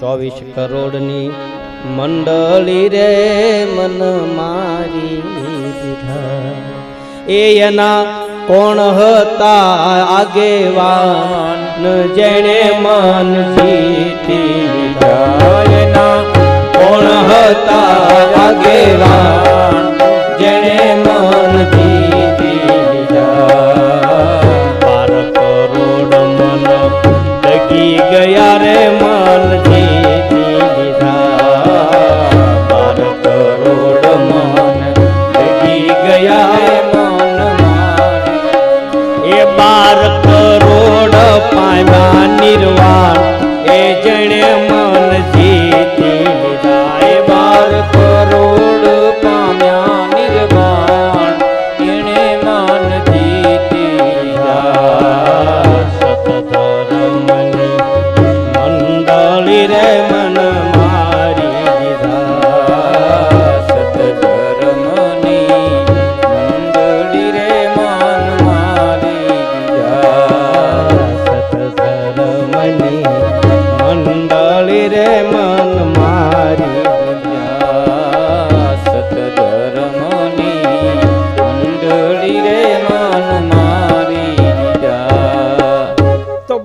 ચોવીસ કરોડની મંડળી રે મન મારી એ એના કોણ હતા આગેવાન? જેણે મન જીતી કોણ હતા આગેવાન? જેણે મન જીતી બાર કરોડ મન ડગી ગયા રે મન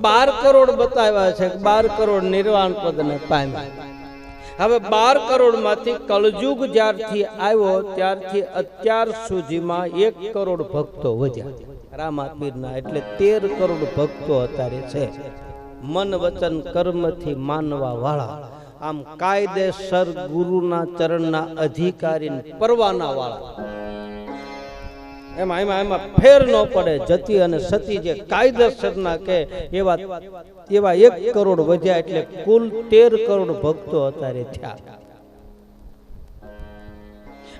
બાર કરોડ બતાવ્યા છે બાર કરોડ નિર્વાણ હવે બાર કરોડમાંથી જ્યારથી આવ્યો, ત્યારથી અત્યાર સુધીમાં એક કરોડ ભક્તો વધ્યા. રામાપીરના એટલે તેર કરોડ ભક્તો અત્યારે છે. મન વચન કર્મથી માનવા વાળા. આમ કાયદેસર ગુરુના ચરણના અધિકારી પરવાના વાળા. એમાં એમાં એમાં ફેર ન પડે, જતી અને સતી જે કાયદેસરના કે એવા એવા એક કરોડ વધ્યા એટલે કુલ તેર કરોડ ભક્તો અત્યારે થયા.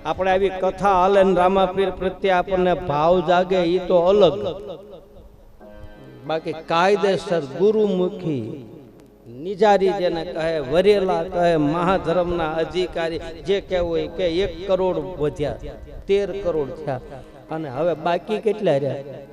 આપણે આવી કથા હાલે રામાપીર પ્રત્યે આપણને ભાવ જાગે એ તો અલગ. બાકી કાયદેસર ગુરુમુખી નિજારી જેને કહે, વરેલા કહે, મહાધર્મના અધિકારી જે કહેવું કે એક કરોડ વધ્યા, તેર કરોડ થયા. અને હવે બાકી કેટલા રહ્યા?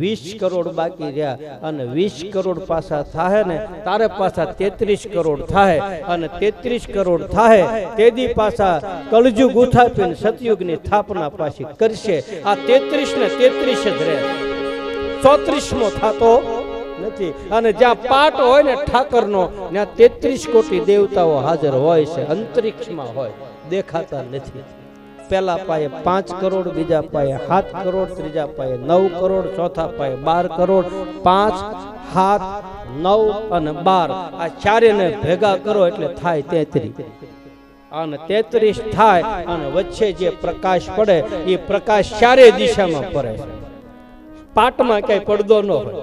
વીસ કરોડ બાકી રહ્યા. અને વીસ કરોડ પાછા થાય ને, તારે પાછા તેત્રીસ કરોડ થાય અને તેત્રીસ કરોડ થાય તેદી પાછા કળજુગ ઉથાપીને સતયુગની સ્થાપના પાછી કરશે. આ તેત્રીસ ને તેત્રીસ જ રહે ચોત્રીસમો થતો નથી. અને જ્યાં પાટ હોય ને ઠાકરનો, ત્યાં તેત્રીસ કોટી દેવતાઓ હાજર હોય છે, અંતરિક્ષમાં હોય. દેખાતા નથી. પહેલા પાયે પાંચ કરોડ, બીજા પાયે સાત કરોડ, ત્રીજા પાયે નવ કરોડ, ચોથા પાયે બાર કરોડ, પાંચ, સાત, નવ અને બાર. આ ચારેને ભેગા કરો એટલે થાય તેત્રીસ અને તેત્રીસ થાય અને વચ્ચે જે પ્રકાશ પડે, એ પ્રકાશ ચારે દિશામાં પડે પાટમાં ક્યાંય પડદો ન હોય.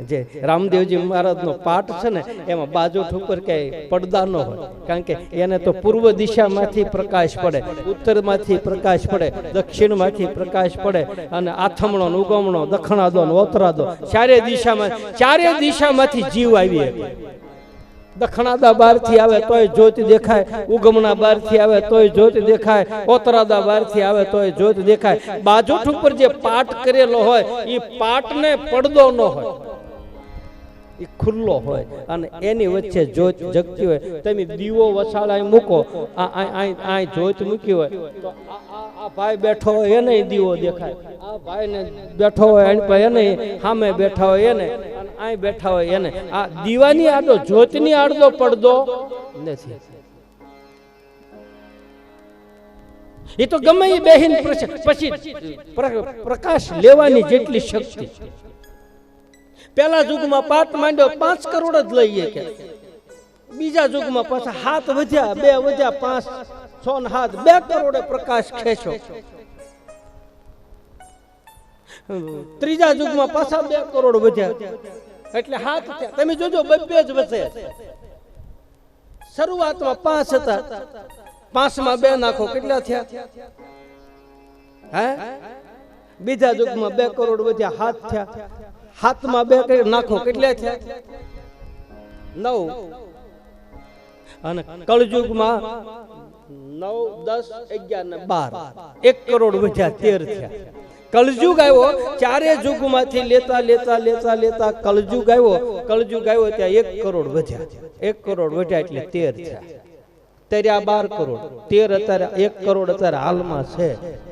જે રામદેવજી મહારાજનો પાઠ છે ને, એમાં બાજુ ઉપર ક્યાંય પડદા ન હોય. કારણ કે એને તો પૂર્વ દિશામાંથી પ્રકાશ પડે, ઉત્તરમાંથી પ્રકાશ પડે, દક્ષિણમાંથી પ્રકાશ પડે, અને આથમણો, ઉગમણો, દખણાદો ઓતરાદો ચારે દિશામાં, ચારે દિશામાંથી જીવ આવી. દખણાદા બારથી આવે તોય જોત દેખાય, ઉગમણા બારથી આવે તોય જોત દેખાય, ઓતરાદા બારથી આવે તોય જોત દેખાય. બાજોઠ ઉપર જે પાઠ કરેલો હોય એ પાઠને પડદો ન હોય. એ ખુલ્લો હોય. અને એની વચ્ચે જોત જગતી હોય. તમે દીવો વસાડાય મૂકો આ આ આ- આ મૂકી હોય. તો આ આ- આ ભાઈ બેઠો હોય એને દીવો દેખાય. આ ભાઈને બેઠો હોય એની પાસે એને સામે બેઠા હોય એને. અહીં બેઠા હોય એને. આ દીવાની આડો જોતની આડો પડદો નથી. એ તો ગમે એ બેહીન પછી પ્રકાશ લેવાની જેટલી શક્તિ. પેલા યુગમાં પાંચ માંડ્યો, પાંચ કરોડ જ લઈએ કે. બીજા યુગમાં પાછા હાથ વધ્યા, બે વધ્યા, પાંચ, છ ને હાથ, બે કરોડે પ્રકાશ ખેંચો ત્રીજા યુગમાં પાછા બે કરોડ વધ્યા. એટલે હાથ તમે જોજો, બબ્બે જ વધે. શરૂઆતમાં પાંચ હતા. પાંચમાં બે નાખો, કેટલા થયા? હે? બીજા યુગમાં બે કરોડ વધ્યા, હાથ થયા. હાથમાં બે કરી નાખો, કેટલા થયા? નવ. અને કળયુગમાં નવ, દસ, અગિયાર ને બાર. એક કરોડ વધ્યા, તેર થયા. કલજુગ આવ્યો, ચારે યુગમાંથી લેતા લેતા લેતા લેતા કલજુગ આવ્યો. કલજુગ આવ્યો ત્યાં એક કરોડ વધ્યા. એક કરોડ વધ્યા એટલે તેર થયા. તેર્યા બાર કરોડ. તેર અત્યારે, એક કરોડ અત્યારે હાલમાં છે.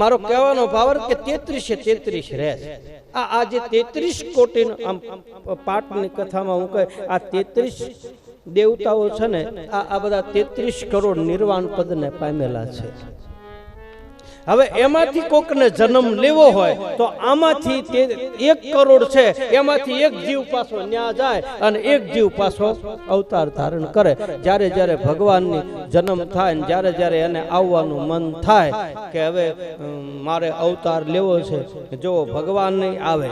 મારો કહેવાનો ભાવ કે તેત્રીસે તેત્રીસ રહે છે. આ આજે તેત્રીસ કોટી આમ પાઠની કથામાં હું કહે, આ તેત્રીસ દેવતાઓ છે ને, આ આ બધા તેત્રીસ કરોડ નિર્વાણ પદને પામેલા છે. હવે એમાંથી કોકને જન્મ લેવો હોય તો આમાંથી એક કરોડ છે. એમાંથી એક જીવ પાછો ન્યા જાય અને એક જીવ પાછો અવતાર ધારણ કરે. જ્યારે જ્યારે ભગવાનની જન્મ થાય ને જ્યારે જ્યારે એને આવવાનું મન થાય કે હવે મારે અવતાર લેવો છે. જો ભગવાન નહીં આવે,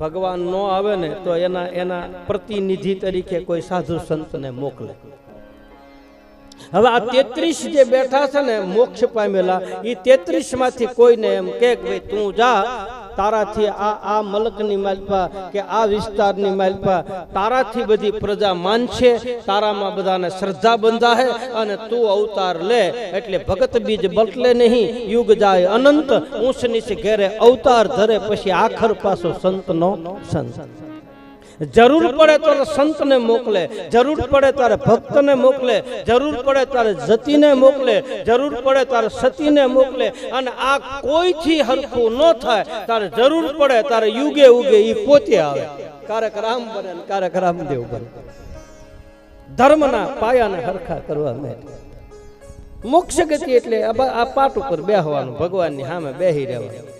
ભગવાન ન આવે ને તો એના એના પ્રતિનિધિ તરીકે કોઈ સાધુ સંતને મોકલે. હવે આ તેત્રીસ જે બેઠા છે ને મોક્ષ પામેલા એ તેત્રીસમાંથી કોઈને એમ કે ભાઈ તું જા, તારાથી આ આ મલકની માલપા કે આ વિસ્તારની માલપા, તારાથી બધી પ્રજા માનશે, તારામાં બધાને શ્રદ્ધા બંધાહે અને તું અવતાર લે. એટલે ભગત બીજ બટલે નહીં, યુગ જાય અનંત ઊંચ નીચ ઘેરે અવતાર ધરે, પછી આખર પાછો સંતનો સંત. જરૂર પડે ત્યારે સંતને મોકલે જરૂર પડે ત્યારે ભક્તને મોકલે જરૂર પડે ત્યારે જતીને મોકલે જરૂર પડે ત્યારે સતીને મોકલે. અને આ કોઈથી હરખું ન થાય ત્યારે જરૂર પડે ત્યારે યુગે ઉગે એ પોતે આવે. ક્યારેક રામ બને ક્યારેક રામદેવ બને. ધર્મના પાયાને હરખા કરવા માટે. મોક્ષ ગતિ એટલે આ પાટ ઉપર બેહવાનું ભગવાનની સામે બેહી રહેવાનું.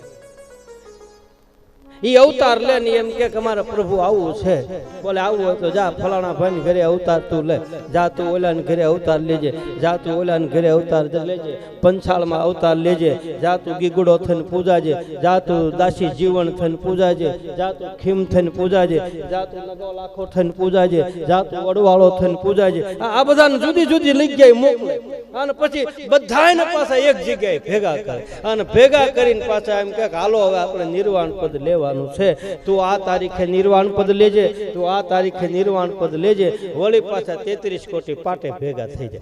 ઈ અવતાર લે ને એમ કે અમારે પ્રભુ આવું છે. બોલે, આવું હોય તો જા, ફલાણા ભાઈ ઘરે અવતાર તું લે. જા તું ઓલાને ઘરે અવતાર લેજે. જા તું ઓલાને ઘરે અવતાર લેજે. પંચાળમાં અવતાર લેજે. જા તું ગીગડો થઈને પૂજાજે. જા તું દાસી જીવન થઈને પૂજાજે. જા તું ખીમ થઈને પૂજાજે. જા તું નગો લાખો થઈને પૂજાજે. જા તું વડવાળો થઈને પૂજાજે. આ બધાને જુદી જુદી ગયા મોકલે. અને પછી બધાને પાછા એક જગ્યાએ ભેગા કરે. અને ભેગા કરીને પાછા એમ કે, હાલો, હવે આપણે નિર્વાણ પદ લેવાનું છે. તું આ તારીખે નિર્વાણ પદ લેજે. તું આ તારીખે નિર્વાણ પદ લેજે. વળી પાછા તેત્રીસ કોટી પાટે ભેગા થઈ જાય.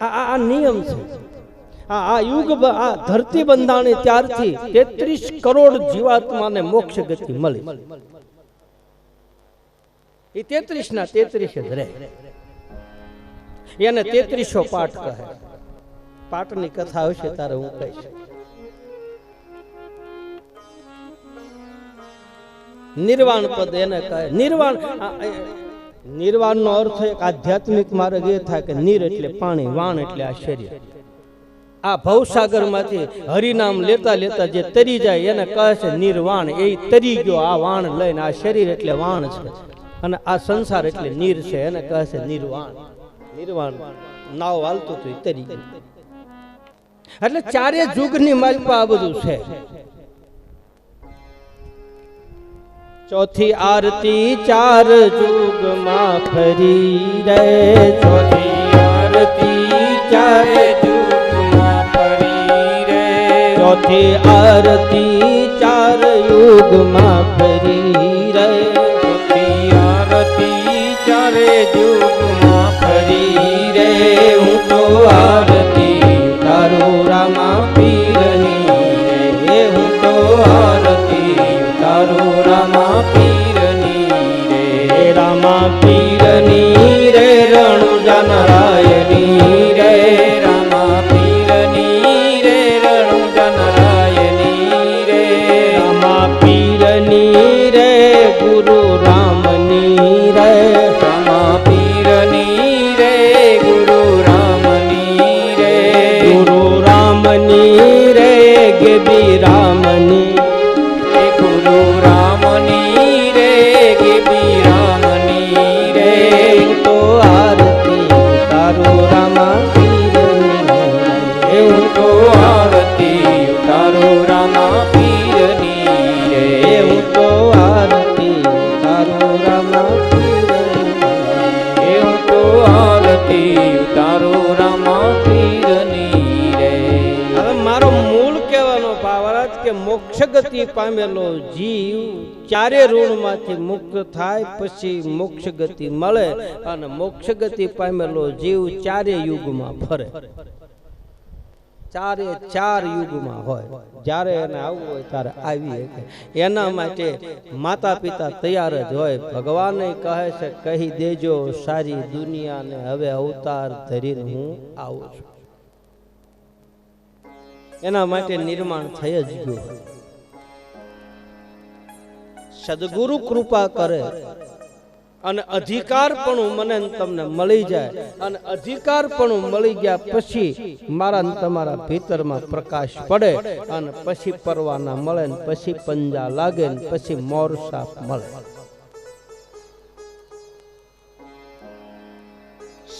આ, આ- નિયમ છે. આ આ યુગ, આ ધરતી બંધાણી ત્યારથી તેત્રીસ કરોડ જીવાત્માને મોક્ષ ગતિ મળી. એ તેત્રીસ ના તેત્રીસ જ રહે. એને તેત્રીસો પાઠ કહે. પાઠની કથા આવશે તારે હું કહીશ. નિર્વાણ પદ એને કહે. નિર્વાણ નિર્વાણનો અર્થ એક આધ્યાત્મિક માર્ગ એ થાય કે નીર એટલે પાણી, વાણ એટલે આ શરીર આ ભવસાગરમાંથી હરિનામ લેતા લેતા જે તરી જાય એને કહે છે નિર્વાણ. એ તરી ગયો આ વાણ લઈને, આ શરીર એટલે વાણ છે. અને આ સંસાર એટલે નીર છે, એને કહે છે નિર્વાણ. એટલે ચારે જુગની માલપા આ બધું છે. ચોથી આરતી ચાર જુગમાં ફરી ચોથી આરતી ચાર જુગમાં ફરી ચોથી આરતી ચાર યુગમાં ફરી આરતી તારો રામા પીરની રે, હું તો આરતી તારો રામા પીરની રે રામા પીરની રે, રણુજા નારાયણી રે રામા પીરની રે, રણુજા નારાયણી રે રામા પીરની રે, ગુરુ રામની કે મોક્ષ ગતિ પામેલો જીવ ચારે ઋણમાંથી મુક્ત થાય, પછી મોક્ષ ગતિ મળે અને મોક્ષ ગતિ પામેલો જીવ ચારે યુગમાં ફરે. ચારે ચાર યુગમાં હોય. જ્યારે એને આવવું હોય ત્યારે આવી એના માટે માતા પિતા તૈયાર જ હોય. ભગવાને કહે છે, કહી દેજો, સારી દુનિયાને હવે અવતાર ધરીને હું આવું છું. એના માટે નિર્માણ થઈ જ ગયું. સદગુરુ કૃપા કરે અને અધિકાર પણ મને તમને મળી જાય અને અધિકાર પણ મળી ગયા પછી મારા તમારા ભીતરમાં પ્રકાશ પડે અને પછી પરવાના મળે ને પછી પંજા લાગે ને પછી મોર સાપ મળે.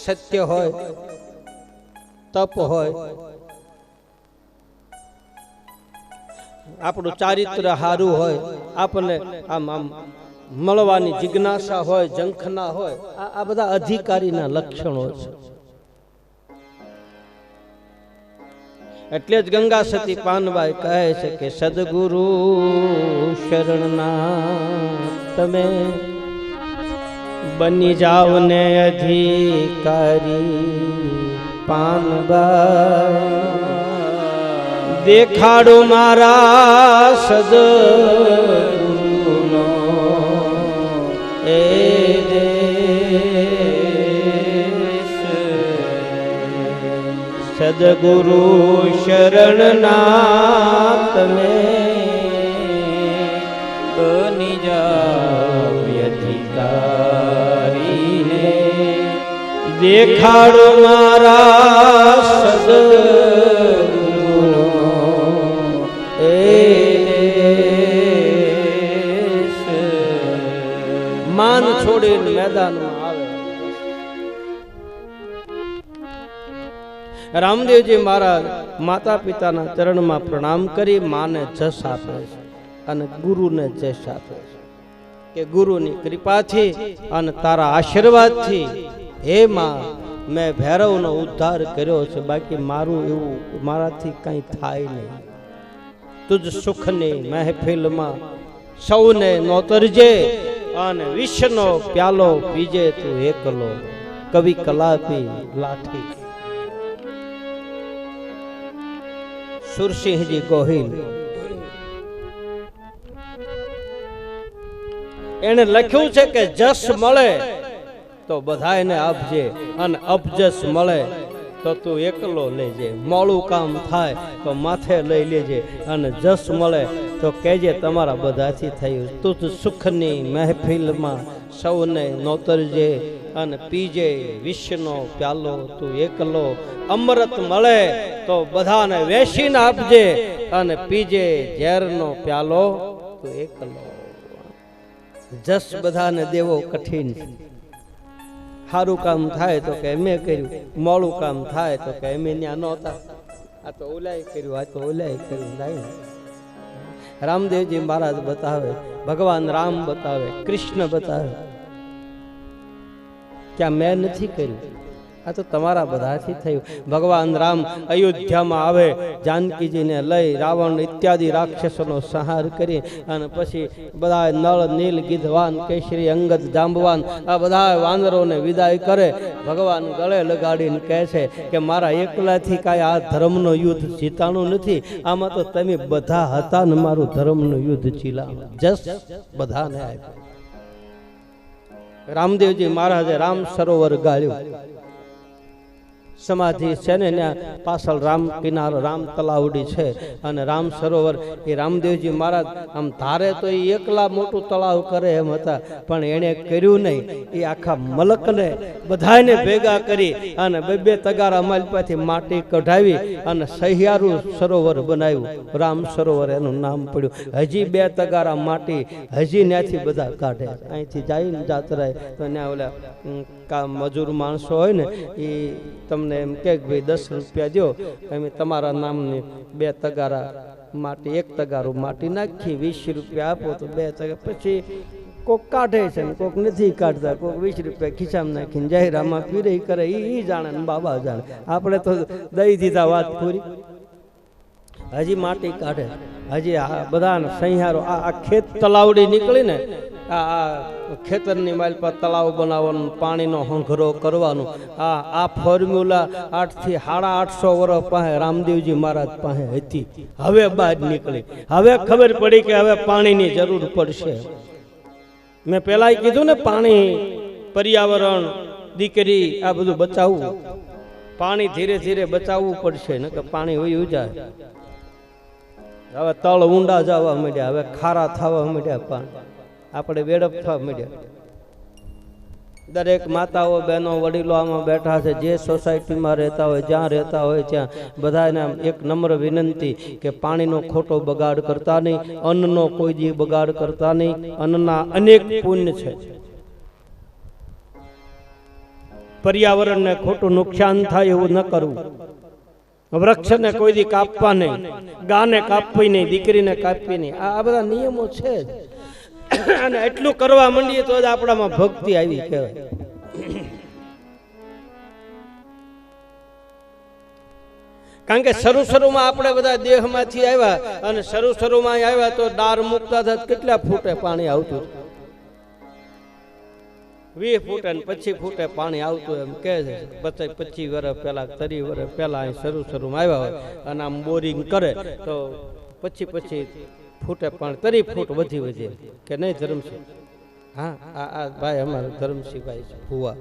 સત્ય હોય, તપ હોય આપણું ચારિત્ર સારું હોય, આપણને આમ આમ મળવાની જિજ્ઞાસા હોય જંખના હોય, આ બધા અધિકારીના લક્ષણો છે. એટલે જ ગંગા સતી પાનબાઈ કહે છે કે, સદગુરુ શરણના તમે બની જાવ ને અધિકારી પાનબાઈ દેખાડો મારા સદ એ સદગુરુ શરણના તમે બની જાઓ અધિકારીને. દેખાડો મારા સદગુરુનો રામદેવજી મહારાજ માતા પિતાના ચરણમાં પ્રણામ કરી માને જશ આપે છે અને ગુરુને જશ આપે છે. કે ગુરુની કૃપાથી અને તારા આશીર્વાદથી હે માં, મેં ભૈરવનો ઉદ્ધાર કર્યો છે. બાકી મારું એવું મારાથી કંઈ થાય નહીં. તુજ સુખની મહેફિલમાં સૌને નોતરજે. અને વિષનો પ્યાલો પીજે તું એકલો કવિ કલાપી લાઠી. સુરસિંહજી ગોહિલ. એને લખ્યું છે કે જસ મળે તો બધાયને આપજે અને અપજસ મળે તો તું એકલો લેજે. મોડું કામ થાય તો માથે લઈ લેજે અને જસ મળે તો કહેજે તમારા બધાથી થયું. તુત સુખની મહેફિલમાં સૌને નોતરજે અને પીજે વિશ્વનો પ્યાલો, તું એકલો. અમૃત મળે તો બધાને વેસીને આપજે અને પીજે ઝેરનો પ્યાલો, તું એકલો. જસ બધાને દેવો કઠિન. સારું કામ થાય તો કે મેં કર્યું. મોડું કામ થાય તો કે અમે ત્યાં નહોતા. આ તો ઓલાય કર્યું, આ તો ઓલાય કર્યું ને. રામદેવજી મહારાજ બતાવે ભગવાન રામ બતાવે કૃષ્ણ બતાવે. ક્યાં મેં નથી કર્યું. આ તો તમારા બધાથી થયું. ભગવાન રામ અયોધ્યામાં આવે, જાનકીજીને લઈ રાવણ ઇત્યાદિ રાક્ષસોનો સંહાર કરી અને પછી બધા નળ, નીલ, ગીધવાન કેશરી અંગત જાંબવાન, આ બધા વાનરોને વિદાય કરે. ભગવાન ગળે લગાડીને કહે છે કે મારા એકલાથી કાંઈ આ ધર્મનો યુદ્ધ જીતાણું નથી. આમાં તો તમે બધા હતા ને મારું ધર્મનું યુદ્ધ જીલા જસ બધાને આપ્યું. રામદેવજી મહારાજે રામ સરોવર ગાળ્યું. સમાધિ છે ને ત્યાં પાછળ રામ કિનારો રામ તલાવડી છે. અને રામ સરોવર એ રામદેવજી મહારાજ આમ ધારે તો એ એકલા મોટું તળાવ કરે એમ હતા પણ એણે કર્યું નહીં. એ આખા મલકને બધાને ભેગા કરી અને બે બે તગારા માલપાથી માટી કઢાવી અને સહિયારું સરોવર બનાવ્યું. રામ સરોવર એનું નામ પડ્યું. હજી બે તગારા માટી હજી ત્યાંથી બધા કાઢે. અહીંથી જાય ને જાત્રાએ તો ત્યાં ઓલા મજૂર માણસો હોય ને એ તમને એમ કે ભાઈ દસ રૂપિયા દો અમે તમારા નામની બે તગારા માટી, એક તગારું માટી નાખી, વીસ રૂપિયા આપો તો બે તગા, પછી કોક કાઢે છે ને, કોક નથી કાઢતા, કોક વીસ રૂપિયા ખિસ્સામાં નાખીને જાહેરામાં પીરે કરે એ જાણે ને બાબા જાણે. આપણે તો દઈ દીધા વાત પૂરી. હજી માટી કાઢે. હજી આ બધાને સહિયારો આ આ ખેત તલાવડી નીકળી ને આ આ ખેતરની માલ પર તળાવ બનાવવાનું, પાણીનો હંઘરો કરવાનો. આ આ ફોર્મ્યુલા આઠથી સાડા આઠસો વર્ષ પાસે રામદેવજી મહારાજ પાસે હતી. હવે બહાર નીકળી. હવે ખબર પડી કે હવે પાણીની જરૂર પડશે. મેં પહેલાં કીધું ને, પાણી, પર્યાવરણ, દીકરી, આ બધું બચાવવું. પાણી ધીરે ધીરે બચાવવું પડશે ને કે પાણી હોય જાય. હવે તળ ઊંડા જવા માંડ્યા, હવે ખારા થવા માંડ્યા પણ. આપણે વેડપ થવા માંડ્યા. દરેક માતાઓ, બહેનો, વડીલો આમાં બેઠા છે. જે સોસાયટીમાં રહેતા હોય, જ્યાં રહેતા હોય, ત્યાં બધાને એક નમ્ર વિનંતી કે પાણીનો ખોટો બગાડ કરતા નહીં, અન્નનો કોઈ દી બગાડ કરતા નહીં. અન્નના અનેક પુણ્ય છે. પર્યાવરણને ખોટું નુકસાન થાય એવું ન કરવું. વૃક્ષને કોઈ દી કાપવા નહીં. ગાને કાપવી નહીં, દીકરીને કાપવી નહીં. આ બધા નિયમો છે અને એટલું કરવા માંડીએ તો જ આપણામાં ભક્તિ આવી કહેવાય. કારણ કે શરૂ શરૂમાં આપણે બધા દેહમાંથી આવ્યા અને શરૂ શરૂમાં આવ્યા તો ડાર મૂકતા કેટલા ફૂટે પાણી આવતું વીસ ફૂટે પચીસ ફૂટે પાણી આવતું એમ કહે છે. પચાસ પચીસ વર્ષ પહેલા, ત્રીસ વર્ષ પહેલા અહીં શરૂ શરૂમાં આવ્યા હોય અને આમ બોરિંગ કરે તો પછી પછી ફૂટે પાણી તરી ફૂટ વધી વધી કે નહીં ધર્મસિંહ? હા, આ આ ભાઈ અમારો ધરમસિંહભાઈ છે, ભુવા.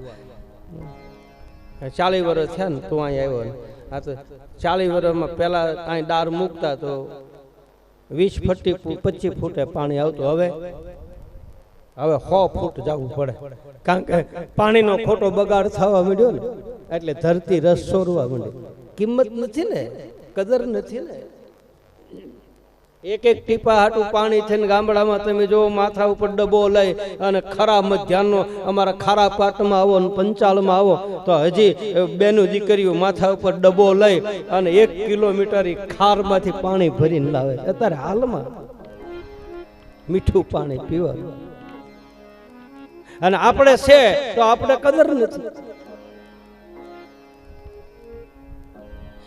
ચાલીસ વર્ષ થયા ને તું અહીં આવ્યો આ તો ચાલીસ વર્ષમાં પહેલા અહીં ડાર મૂકતા તો વીસ ફટી, પચીસ ફૂટે પાણી આવતું. હવે હવે સો ફૂટ જવું પડે. કારણ કે પાણીનો ખોટો બગાડ થવા માંડ્યો ને, એટલે ધરતી રસ સોરવા માંડી કિંમત નથી ને, કદર નથી ને. એક એક ટીપા હાટું પાણી થઈને ગામડામાં તમે જો માથા ઉપર ડબ્બો લઈ અને ખરા મધ્યાહનો અમારા ખારા પાટમાં આવો અને પંચાળમાં આવો, તો હજી બેનું દીકરીઓ માથા ઉપર ડબ્બો લઈ અને એક કિલોમીટર ખારમાંથી પાણી ભરીને લાવે. અત્યારે હાલમાં મીઠું પાણી પીવાનું. અને આપણે છે તો આપણે કદર નથી.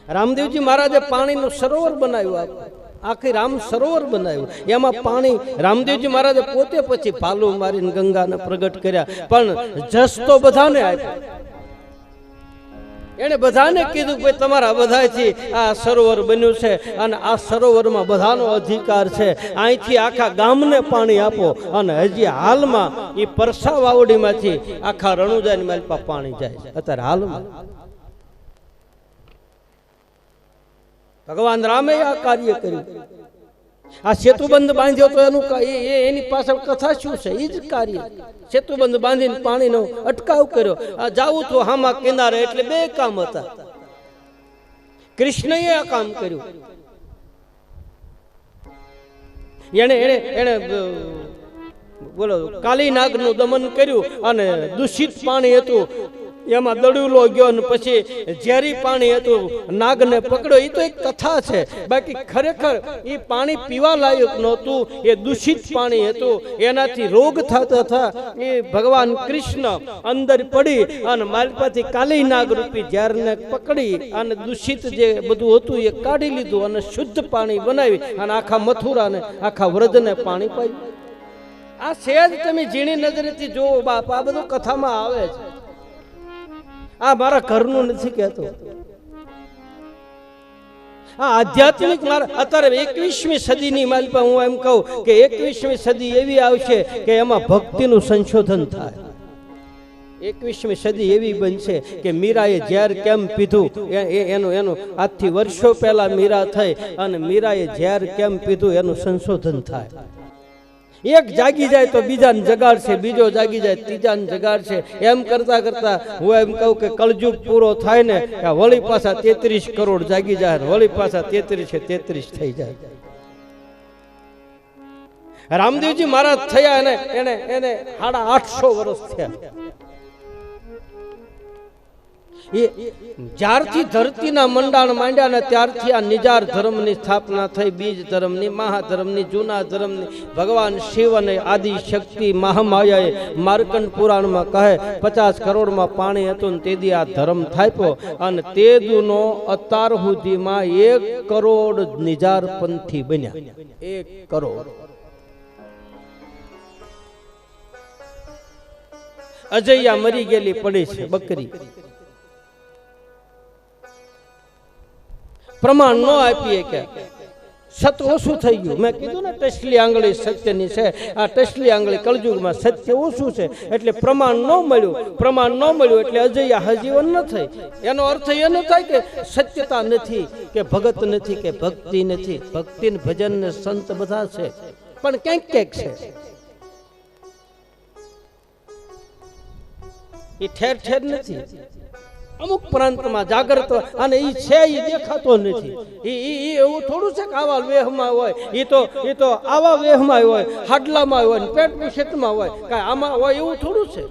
રામદેવજી મહારાજે પાણીનું સરોવર બનાવ્યું આખું. આખી રામ સરોવર બનાવ્યું. એમાં પાણી રામદેવજી મહારાજે પોતે પછી પાલું મારીને ગંગાને પ્રગટ કર્યા. પણ જસ તો બધાને આપ્યો. એને બધાને કીધું કે તમારા બધાથી આ સરોવર બન્યું છે અને આ સરોવરમાં બધાનો અધિકાર છે. અહીંથી આખા ગામને પાણી આપો અને હજી હાલમાં એ પરસા વાવડીમાંથી આખા રણુજાની માલપા પાણી જાય છે. અત્યારે હાલમાં. ભગવાન રામે આ કાર્ય કર્યું. આ સેતુબંધ બાંધ્યો તો એનું એ- એની પાછળ કથા શું છે? એ જ કાર્ય. સેતુબંધ બાંધીને પાણીનો અટકાવ કર્યો. આ જાવું તો હામા કિનારે એટલે બે કામ હતા. કૃષ્ણએ આ કામ કર્યું. એને એને અ, બોલો કાલી નાગનું દમન કર્યું અને દૂષિત પાણી હતું. એમાં દડુલો ગયો ને પછી ઝેરી પાણી હતું, નાગને પકડ્યો. એ તો એક કથા છે. બાકી ખરેખર એ પાણી પીવા લાયક નહોતું, એ દૂષિત પાણી હતું. એનાથી રોગ થતા હતા. એ ભગવાન કૃષ્ણ અંદર પડી અને માલપાથી કાલી નાગ રૂપી ઝેરને પકડી અને દૂષિત જે બધું હતું એ કાઢી લીધું અને શુદ્ધ પાણી બનાવી અને આખા મથુરાને, આખા વ્રજને પાણી પાયું. આ સહેજ તમે ઝીણી નજરેથી જોવો બાપ, આ બધું કથામાં આવે છે. આ મારા ઘરનું નથી કહેતો. આ આધ્યાત્મિક મારા અત્યારે એકવીસમી સદીની પાસે હું એમ કહું કે એકવીસમી સદી એવી આવશે કે એમાં ભક્તિનું સંશોધન થાય. એકવીસમી સદી એવી બનશે કે મીરાએ ઝેર કેમ પીધું? એનું એનું આજથી વર્ષો પહેલા મીરા થઈ અને મીરાએ ઝેર કેમ પીધું? એનું સંશોધન થાય. એક જાગી જાય તો બીજાને જગાડશે, બીજો જાગી જાય, ત્રીજાને જગાડશે. એમ કરતા કરતા હું એમ કહું કે કળજુગ પૂરો થાય ને વળી પાછા તેત્રીસ કરોડ જાગી જાય વળી પાછા તેત્રીસે તેત્રીસ થઈ જાય. રામદેવજી મહારાજ થયા એને એને એને સાડા આઠસો વર્ષ થયા. એ જ્યારથી ધરતીના મંડાણ માંડ્યા ને ત્યારથી આ નિજાર ધર્મની સ્થાપના થઈ બીજ ધર્મની મહાધર્મની જૂના ધર્મની ભગવાન શિવ અને આદિ શક્તિ મહામાયાએ માર્કંડ પુરાણમાં કહે પચાસ કરોડમાં પાણી હતું ને તેથી આ ધર્મ થાપ્યો અને તે દુનો અત્યાર સુધીમાં એક કરોડ નિજાર પંથી બન્યા. એક કરોડ. અજૈયા મરી ગયેલી પડી છે બકરી. પ્રમાણ ન આપીએ કે. સત ઓછું થઈ ગયું? મેં કીધું ને ટસલી આંગળી સત્યની છે. આ ટસલી આંગળી કળજુગમાં સત્ય ઓછું છે. એટલે પ્રમાણ ન મળ્યું. પ્રમાણ ન મળ્યું એટલે અજૈયા હજીવન ન થઈ. એનો અર્થ એ ન થાય કે સત્યતા નથી, કે ભગત નથી, કે ભક્તિ નથી. ભક્તિ ભજન ને સંત બધા છે. પણ ક્યાંક ક્યાંક છે. એ ઠેર ઠેર નથી. અમુક પ્રાંતમાં જાગૃત અને એ છે એ દેખાતો નથી. એ એ એવું થોડું છે કે આવા વેહમાં હોય. એ તો એ તો આવા વેહમાં હોય, હાડલામાં હોય પેટ ક્ષેત્રમાં હોય. કાંઈ આમાં હોય એવું થોડું છે?